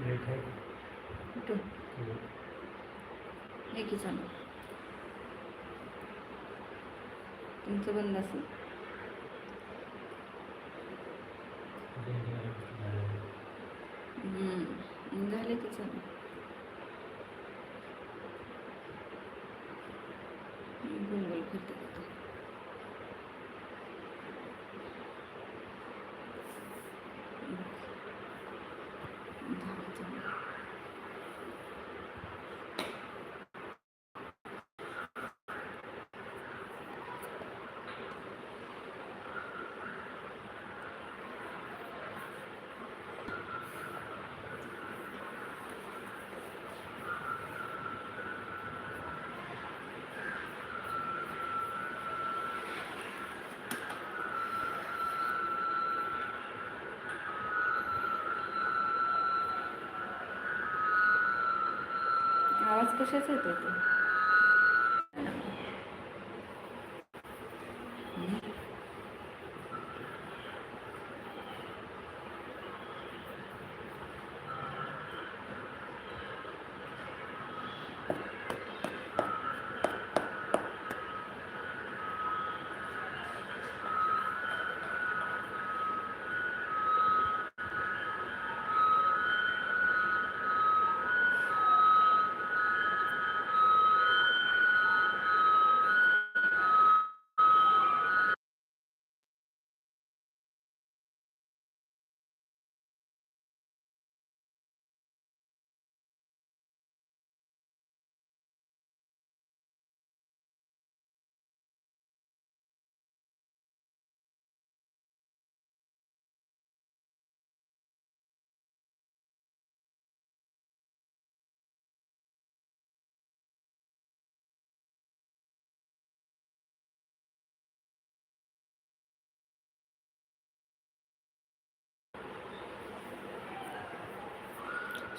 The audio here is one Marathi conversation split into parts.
हो. की चालू? तुमचं बंद असेल. झाले की चालू. गोल गोल फिरते आता. झालं चालू. तसेच येते येतो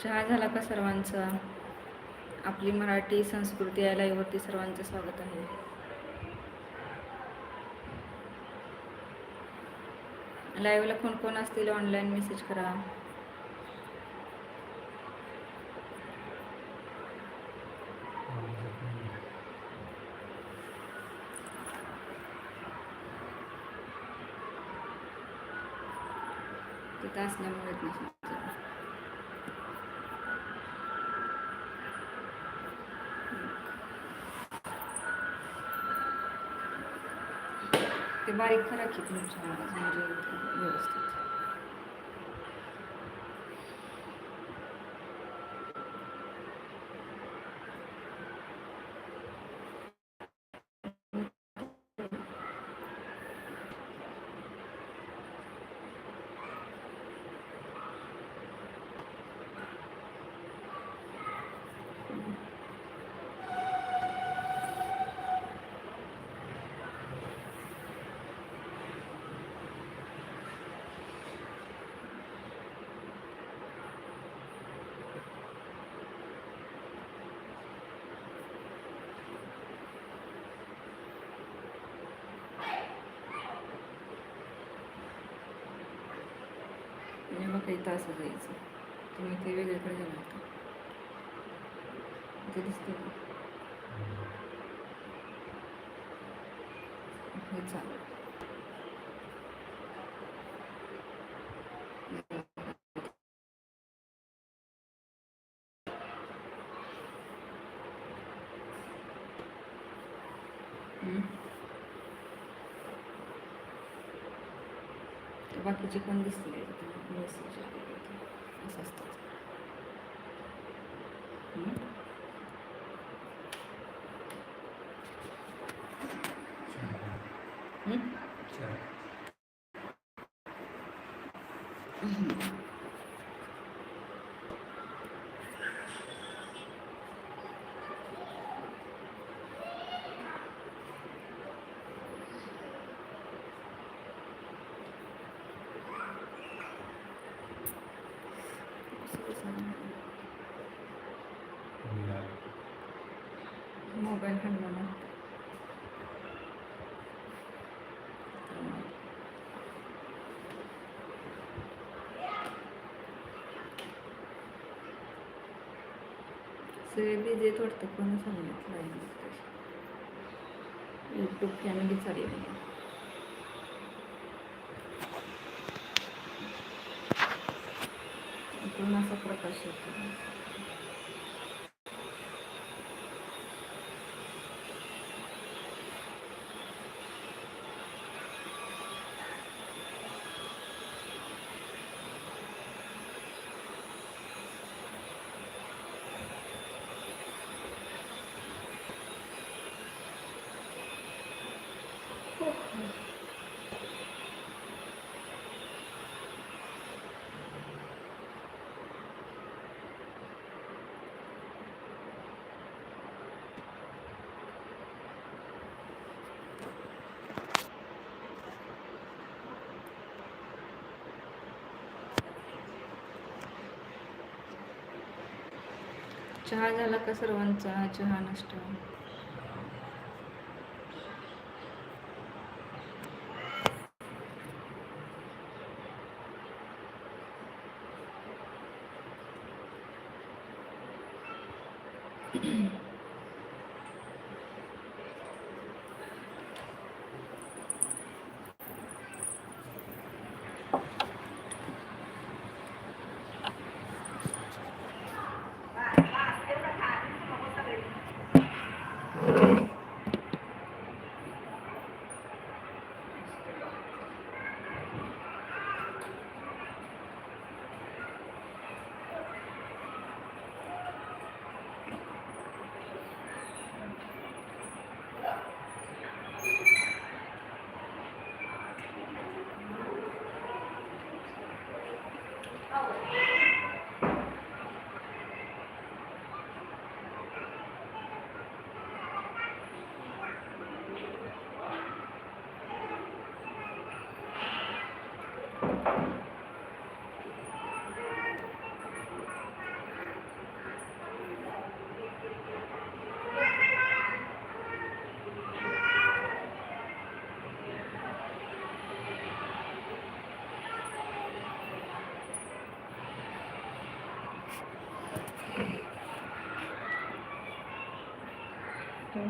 चहा झाला का सर्वांचा? आपली मराठी संस्कृती या लाईव्हवरती सर्वांचं स्वागत आहे. लाईव्हला कोण कोण असतील ऑनलाईन मेसेज करा. तिथं असल्यामुळे येत नसेल. ते बारीक करा की तुमच्या म्हणजे व्यवस्थित आणि मग काही तास जायचं तुम्ही ते वेगळीकडे गेला होता ते दिसते का हे चालेल हम्म. तर बाकीचे पण दिसले मेसेज मोबाईल हंडला सगळे बिजेत वाटतं कोणी सांगितलं यूट्यूब युट्यूब फॅमिली चालेल इकडून असा प्रकाश येतो चहा झाला का सर्वांचा? चहा नष्ट तुम्ही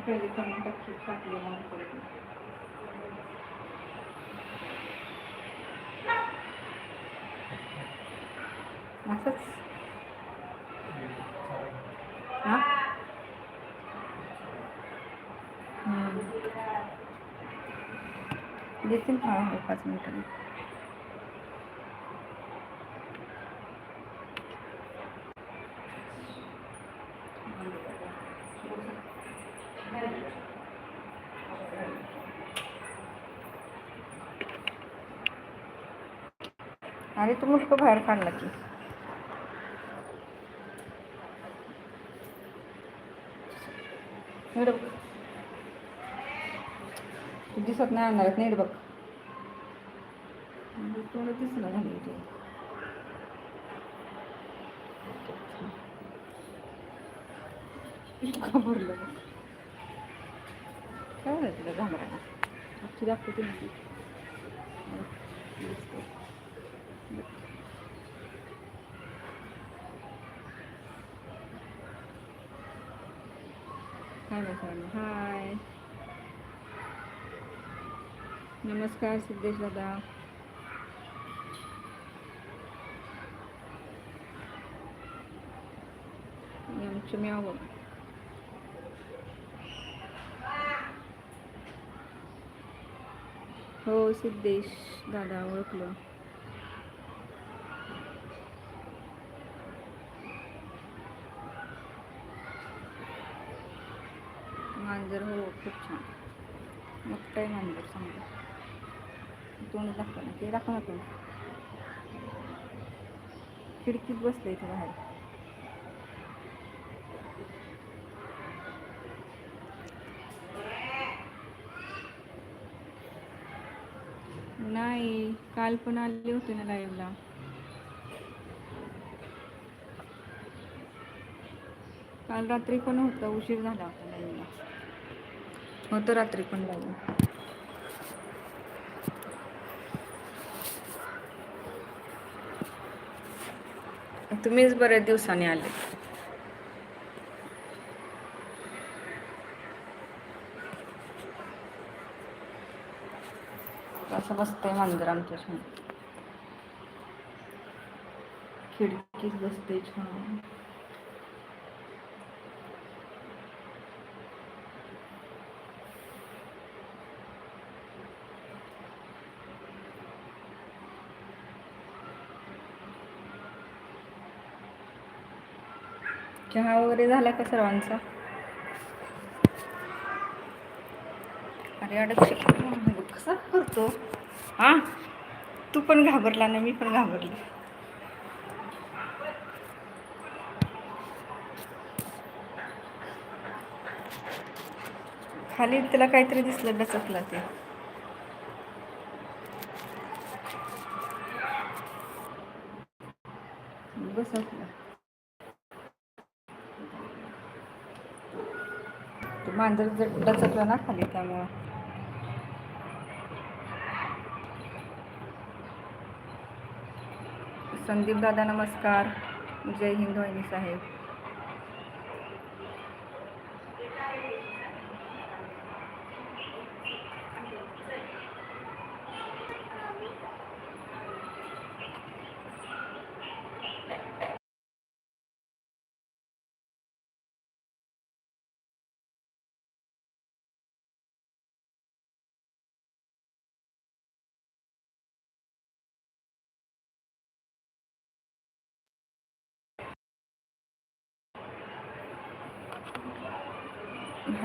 पहिले कमेंट टाकली असंच? देतील हो, पाच मिनिटांनी नको बाहेर काढला की. नीट बघ. दिसत नाही आणणार नीट बघ. थोडं दिसलं झाली इथे. इतकं काय झालं तुला घाबरायला? अख्खी दाखवते ना ती. दिसते. हाय मित्रांनो हाय नमस्कार सिद्धेश दादा आमचं म्याव हो सिद्धेश दादा ओळखलं मांजर हो खूप छान मोठं आहे मांजर चांगलं तोंड दाखवा ना ते दाखवा ना तोंड. खिडकीत बसलं इथे बाहेर. नाही काल पण आले होते ना लाईव्हला काल रात्री पण होतं उशीर झाला होता लाईव्हला होतं रात्री पण. लाईव्ह तुम्हीच बरेच दिवसांनी आले. असं बसते मंदिर आमच्या छान खिडकीच बसते छान. चहा वगैरे झाला का सर्वांचा? अरे अडक कसा करतो? हा? तू पण घाबरला ना मी पण घाबरली. खाली त्याला काहीतरी दिसलं डचकला ते. बसकला मांजर डचकलं ना खाली त्यामुळं. संदीप दादा नमस्कार. जय हिंद वाहिनी साहेब.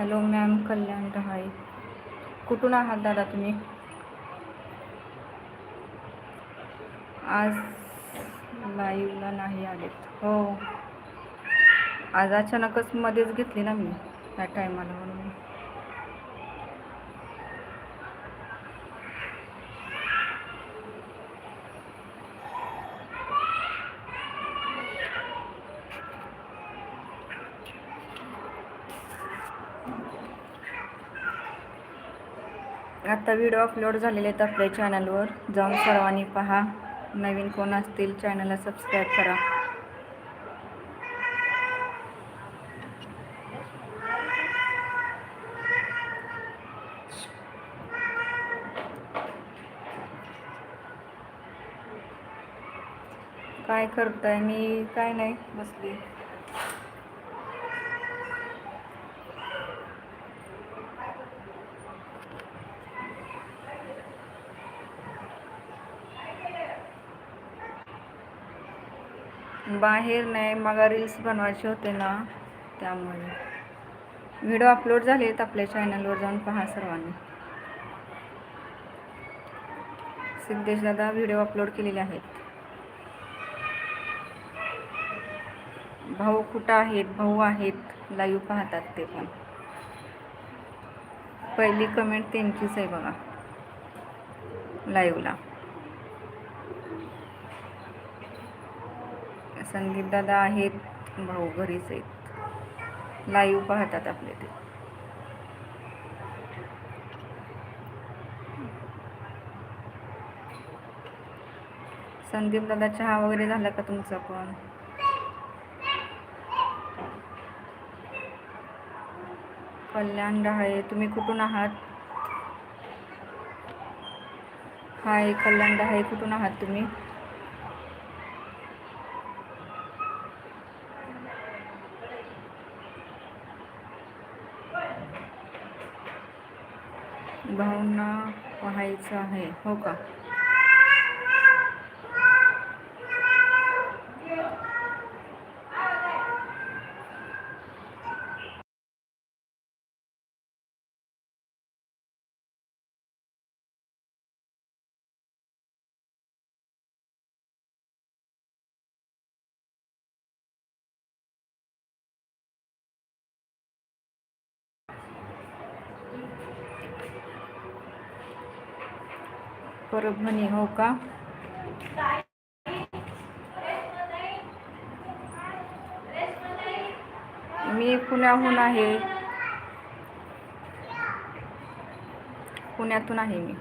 हॅलो मॅम कल्याण रहाई कुठून आहात दादा तुम्ही? आज लाईव्हला नाही आलेत. हो. आज अचानकच मध्येच घेतली ना मी त्या टायमाला म्हणून. आता व्हिडिओ अपलोड झालेले आहेत आपल्या चॅनलवर जाऊन सर्वांनी पहा. नवीन कोण असतील चॅनलला सबस्क्राईब करा. काय करताय? मी काय नाही बसली. बाहेर नाही मग रील्स बनवायचे होते ना त्यामुळे. व्हिडिओ अपलोड झाले आहेत आपल्या चॅनलवर जाऊन पहा सर्वांनी. सिद्धेश दादा व्हिडिओ अपलोड केलेले आहेत. भाऊ कुठं आहेत? भाऊ आहेत. लाईव्ह पाहतात ते पण. पहिली कमेंट त्यांचीच आहे बघा. लाईव्हला संदीप दादा आहेत भाऊ घरीच आहेत. लाईव्ह पाहतात आपले ते. संदीप दादा चहा वगैरे झाला का तुमचा पण? कल्याण डहाळे तुम्ही कुठून आहात? हाय कल्याण डहाळे कुठून आहात तुम्ही? भावना पाहायचं आहे. हो का? परभणी हो का? मी पुण्याहून आहे. पुण्यातून आहे मी.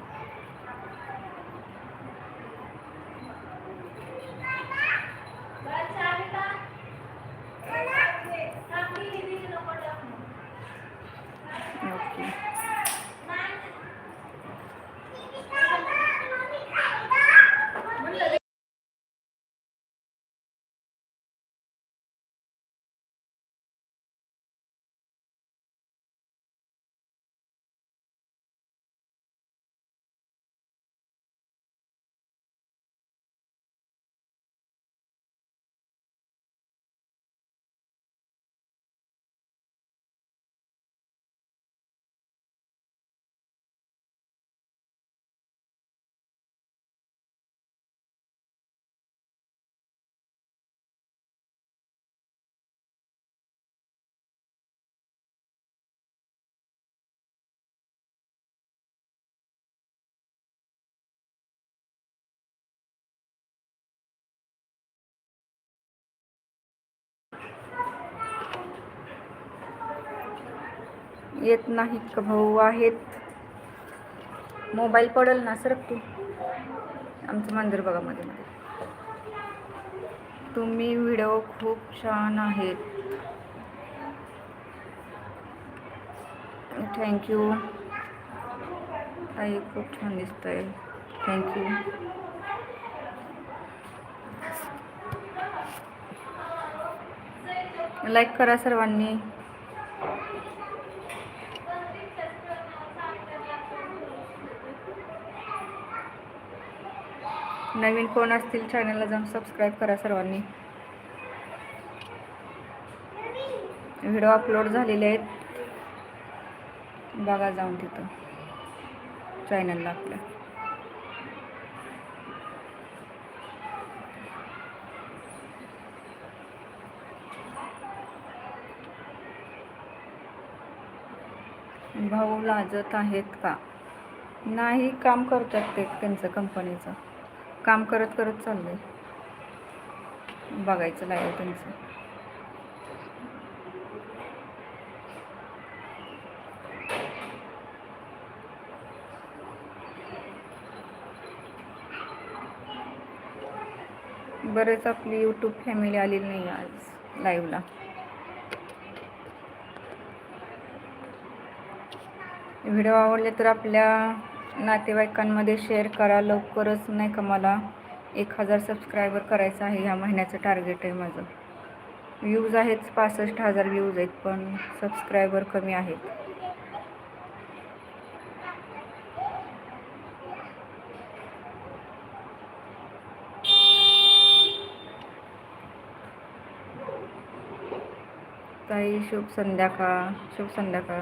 येत नाही का भाऊ? आहेत. मोबाईल पडेल ना सरक तू. आमचं मंदिर बघा मध्ये मध्ये. तुम्ही व्हिडिओ खूप छान आहेत. थँक्यू ताई खूप छान दिसतंय. थँक्यू लाईक करा सर्वांनी. नवीन कोण असतील चॅनलला जाऊन सबस्क्राईब करा सर्वांनी. व्हिडिओ अपलोड झालेले आहेत. बघा जाऊन तिथं. चॅनलला आपल्या भाऊ लाजत आहेत का? नाही काम करतात ते त्यांचं कंपनीचं काम करत करत चाललं आहे बघायचं लाईव्ह त्यांचं. बरेच आपली यूट्यूब फॅमिली आलेली नाही आज लाईव्हला व्हिडिओ आवडले तर आपल्या नातेवाईकांमध्ये शेअर करा. लवकरच नाही का मला एक हजार सबस्क्रायबर करायचं आहे ह्या महिन्याचं टार्गेट आहे माझं. व्ह्यूज आहेत पासष्ट हजार व्ह्यूज आहेत पण सबस्क्रायबर कमी आहेत. ताई शुभ संध्याकाळ. शुभ संध्याकाळ.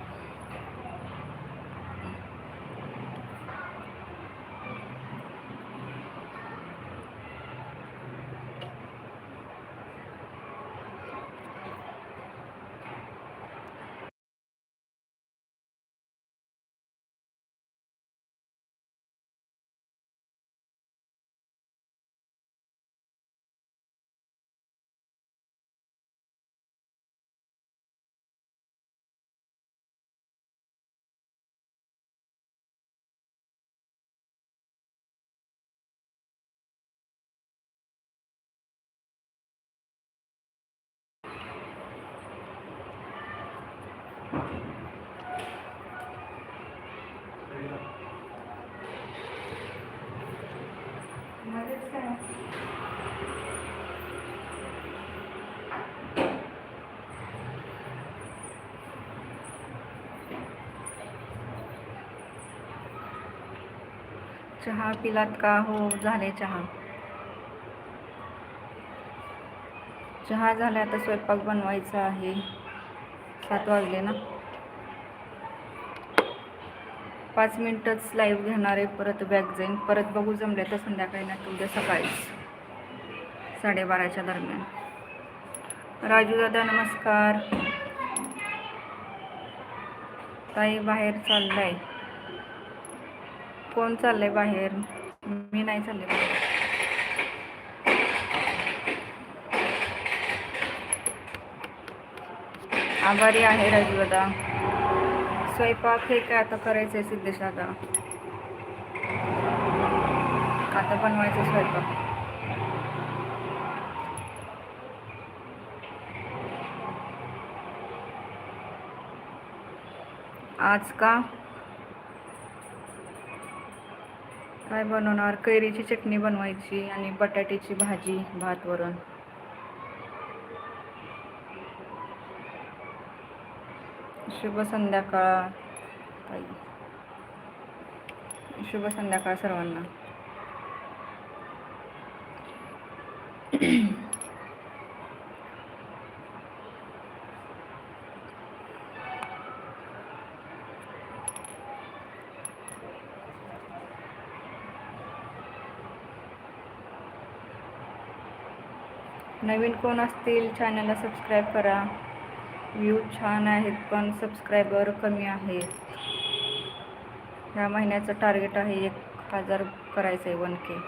चहा पिलात का हो? झाले चहा. चहा झाला आता स्वयंपाक बनवायचा आहे. सात वाजले ना? पाच मिनटंच लाईव्ह घेणार आहे परत बॅग जाईन. परत बघू जमले तर संध्याकाळी ना उद्या सकाळीच साडेबाराच्या दरम्यान. राजू दादा नमस्कार. ताई बाहेर चाललाय. कोण चाललंय बाहेर? मी नाही चालले बाहेर. आभारी आहे राजू दादा. स्वयंपाक हे काय आता करायचं आहे सिद्धेश दादा? आता बनवायचं स्वयंपाक. आज का? काय बनवणार? कैरीची चटणी बनवायची आणि बटाट्याची भाजी भात वरण. शुभ संध्याकाळ शुभ संध्याकाळ सर्वांना. नवीन कोण असतील चॅनलला सबस्क्राईब करा. व्ह्यूज छान आहेत पण सबस्क्रायबर कमी आहेत. ह्या महिन्याचं टार्गेट आहे एक हजार करायचं आहे वन के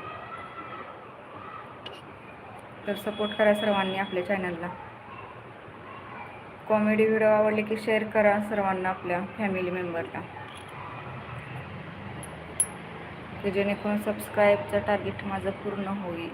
तर सपोर्ट करा सर्वांनी आपल्या चॅनलला कॉमेडी व्हिडिओ आवडले की शेअर करा सर्वांना आपल्या फॅमिली मेंबरला की जेणेकरून सबस्क्राईबचं टार्गेट माझं पूर्ण होईल.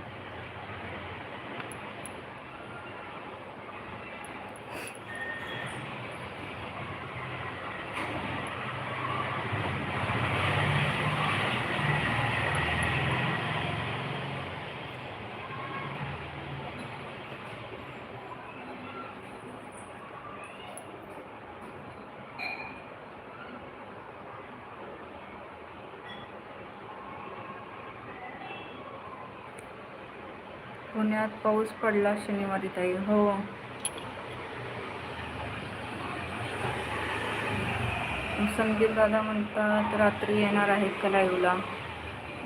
पुण्यात पाऊस पडला शनिवारी ताई हो. संगीत दादा म्हणतात रात्री येणार आहेत का लाईव्हला?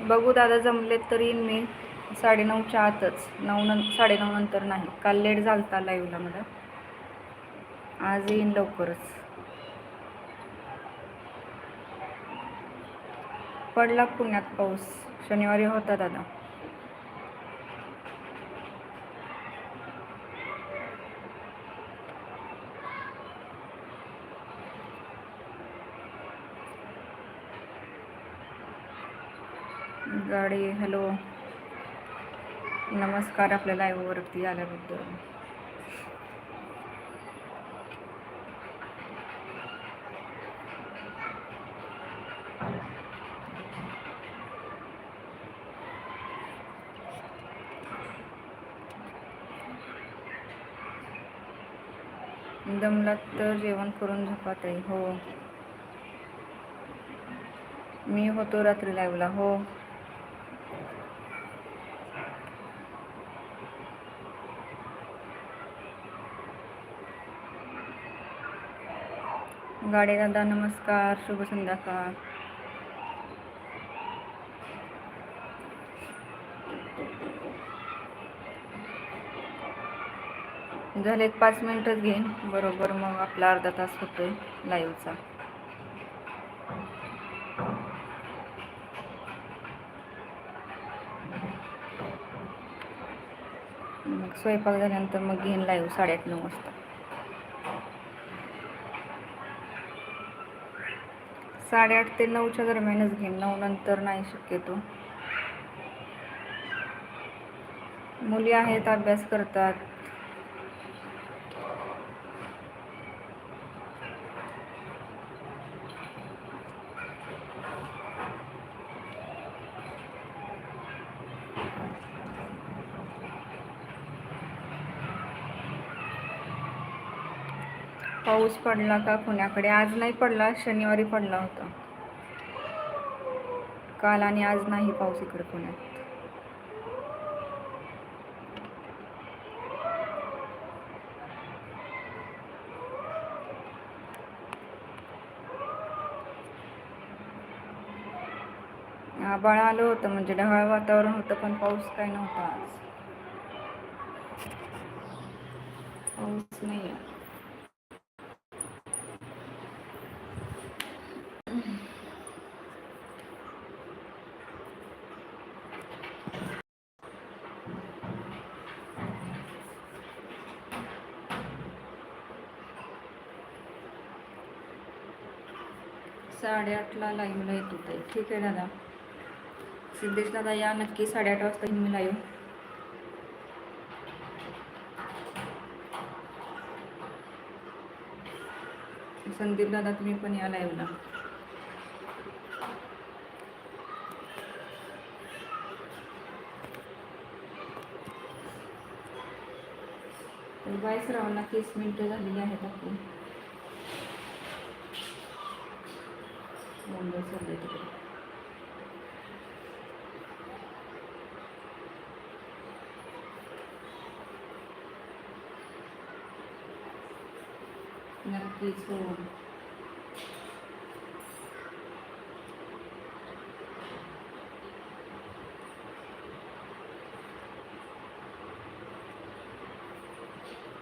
बघू दादा जमलेत तरी मी साडेनऊच्या आतच. नऊ नं साडेनऊ नंतर नाही. काल लेट झालता लाईव्हला मला. आज येईन लवकरच. पडला पुण्यात पाऊस. शनिवारी होता दादा. गाडी हॅलो. नमस्कार आपल्या लाईव्हवरती आल्याबद्दल. दमलात तर जेवण करून झोपात आहे हो. मी होतो रात्री लाईव्हला हो. गाडे दादा नमस्कार शुभ संध्याकाळ. झाले पाच मिनिटच घेईन. बरोबर मग आपला अर्धा तास होतोय लाईव्हचा मग स्वयंपाक झाल्यानंतर मग घेईन लाईव्ह साडेआठ नऊ वाजता. साडेआठ ते नऊच्या दरम्यानच घेईन. नऊ नंतर नाही शक्यतो. मुली आहेत अभ्यास करतात. पाऊस पडला का पुण्याकडे? आज नाही पडला शनिवारी पडला होता. काल आणि आज नाही पाऊस इकडे पुण्यात. आबाळ आलं होतं म्हणजे ढगाळ वातावरण होतं पण पाऊस काय नव्हता आज पाऊस नाही आहे साडेआठला लाईव्हला येत होते ठीक आहे दादा. सिद्धेश दादा या नक्की साडेआठ वाजता मी लाईव्ह संदीप दादा तुम्ही पण या लाईव्हला तर बाय सरावांना तीस मिनिटं झालेली आहेत आपली. मुंबई चाललंय तिकडे नक्कीच हो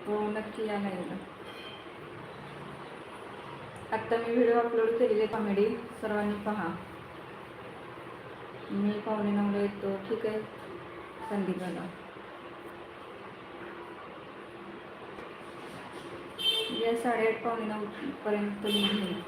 हो नक्की या लाईव्हला आत्ता मी सर्वांनी पहा. मी पावणे नऊला येतो. ठीक आहे? संदीपाला या साडेआठ पावणे नऊ पर्यंत मी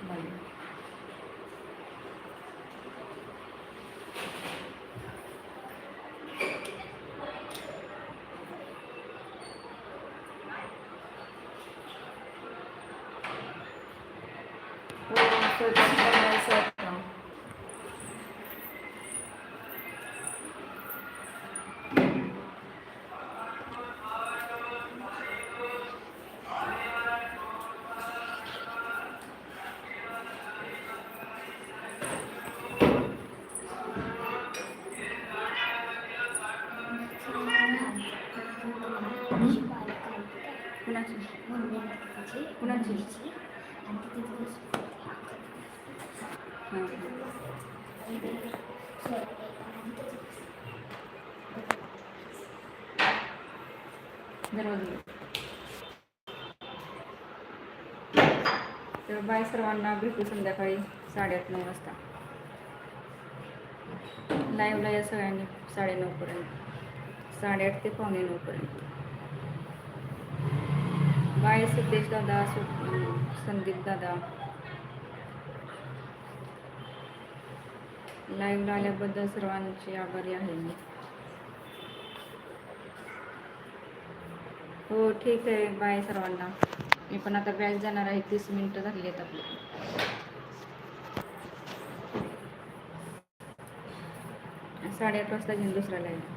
दरवाजा तर बाय सर्वांना भेटू संध्याकाळी साडेआठ नऊ वाजता. लाईव्हला या सगळ्यांनी साडेनऊपर्यंत साडेआठ ते पावणे नऊपर्यंत बाय सिद्धेश दादा सु संदीप दादा. लाईव्हला आल्याबद्दल सर्वांचे आभारी आहे मी. हो ठीक आहे बाय सर्वांना. मी पण आता बॅच जाणार आहे तीस मिनटं झाली आहेत आपली. साडेआठ वाजता घेऊन दुसरा लाईव्ह